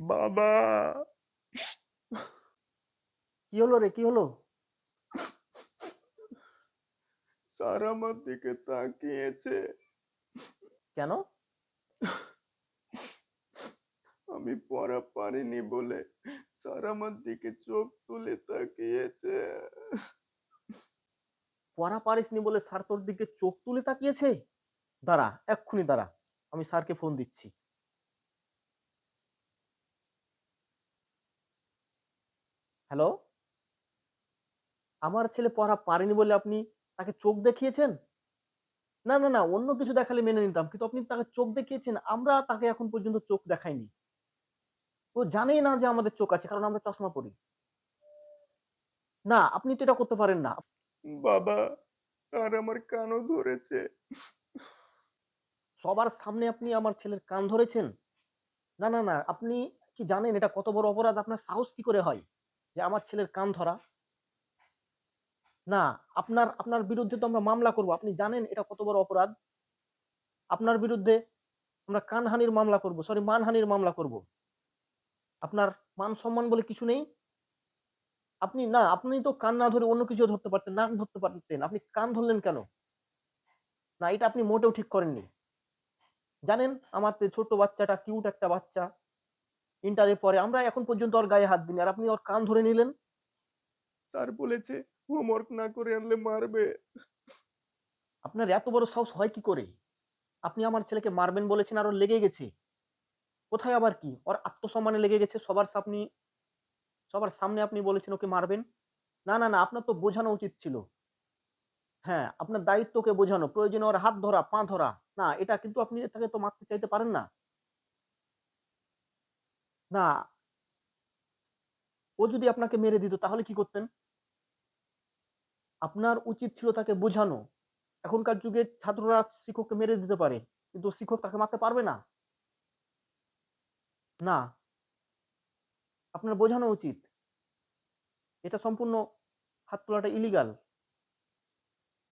বাবা। কি হলো রে কি হলো? স্যার আমার দিকে তাকিয়েছে। কেন? আমি পড়া পারিনি বলে স্যার আমার দিকে চোখ তুলে তাকিয়েছে। পড়া পারিসনি বলে স্যার তোর দিকে চোখ তুলে তাকিয়েছে? দাঁড়া এক্ষুনি দাঁড়া আমি স্যারকে ফোন দিচ্ছি। হ্যালো আমার ছেলে পড়া পারেনি বলে আপনি তাকে চোখ দেখিয়েছেন? না না না অন্য কিছু দেখালে মেনে নিতাম কিন্তু আপনি তাকে চোখ দেখিয়েছেন আমরা তাকে এখন পর্যন্ত চোখ দেখাইনি। ও জানেই না যে আমাদের চোখ আছে কারণ আমরা চশমা পরি। না আপনি তো এটা করতে পারেন না। বাবা আর আমার কানও ধরেছে। সবার সামনে আপনি আমার ছেলের কান ধরেছেন? না না না আপনি কি জানেন এটা কত বড় অপরাধ? আপনার সাহস কি করে হয়? যে আমার ছেলের কান ধরা। না, আপনার আপনার বিরুদ্ধে তো আমরা মামলা করব। আপনি জানেন এটা কত বড় অপরাধ। আপনার বিরুদ্ধে আমরা কানহানির মামলা করব সরি মানহানির মামলা করব। আপনার মান সম্মান বলে কিছু নেই? আপনি, না, আপনি তো কান না ধরে অন্য কিছু ধরতে পারতেন, নাক ধরতে পারতেন। আপনি কান ধরলেন কেন? না, এটা আপনি মোটেও ঠিক করেননি। জানেন, আমার ছোট বাচ্চাটা কিউট একটা বাচ্চা ইন্টারের পরে আমরা এখন পর্যন্ত ওর গায়ে হাত দিনি আর আপনি ওর কান ধরে নিলেন? স্যার বলেছে হোমওয়ার্ক না করে আনলে মারবে। আপনার এত বড় সাহস হয় কি করে? আপনি আমার ছেলেকে মারবেন বলেছেন আর ওর লেগে গেছে। কোথায় আবার কি? ওর আত্মসম্মানে লেগে গেছে সবার সামনে সবার সামনে আপনি বলেছেন ওকে মারবেন? না না না আপনার তো বোঝানো উচিত ছিল। হ্যাঁ আপনার দায়িত্বকে বোঝানো। প্রয়োজনে ওর হাত ধরা পা ধরা। না এটা কিন্তু আপনি তাকে তো মারতে চাইতে পারেন না। না, ও যদি আপনাকে মেরে দিত তাহলে কি করতেন? আপনার উচিত ছিল তাকে বোঝানো। এখনকার যুগে ছাত্ররা শিক্ষককে মেরে দিতে পারে, কিন্তু শিক্ষক তাকে মারতে পারবে না। না, আপনার বোঝানো উচিত। এটা সম্পূর্ণ হাত তোলাটা ইলিগাল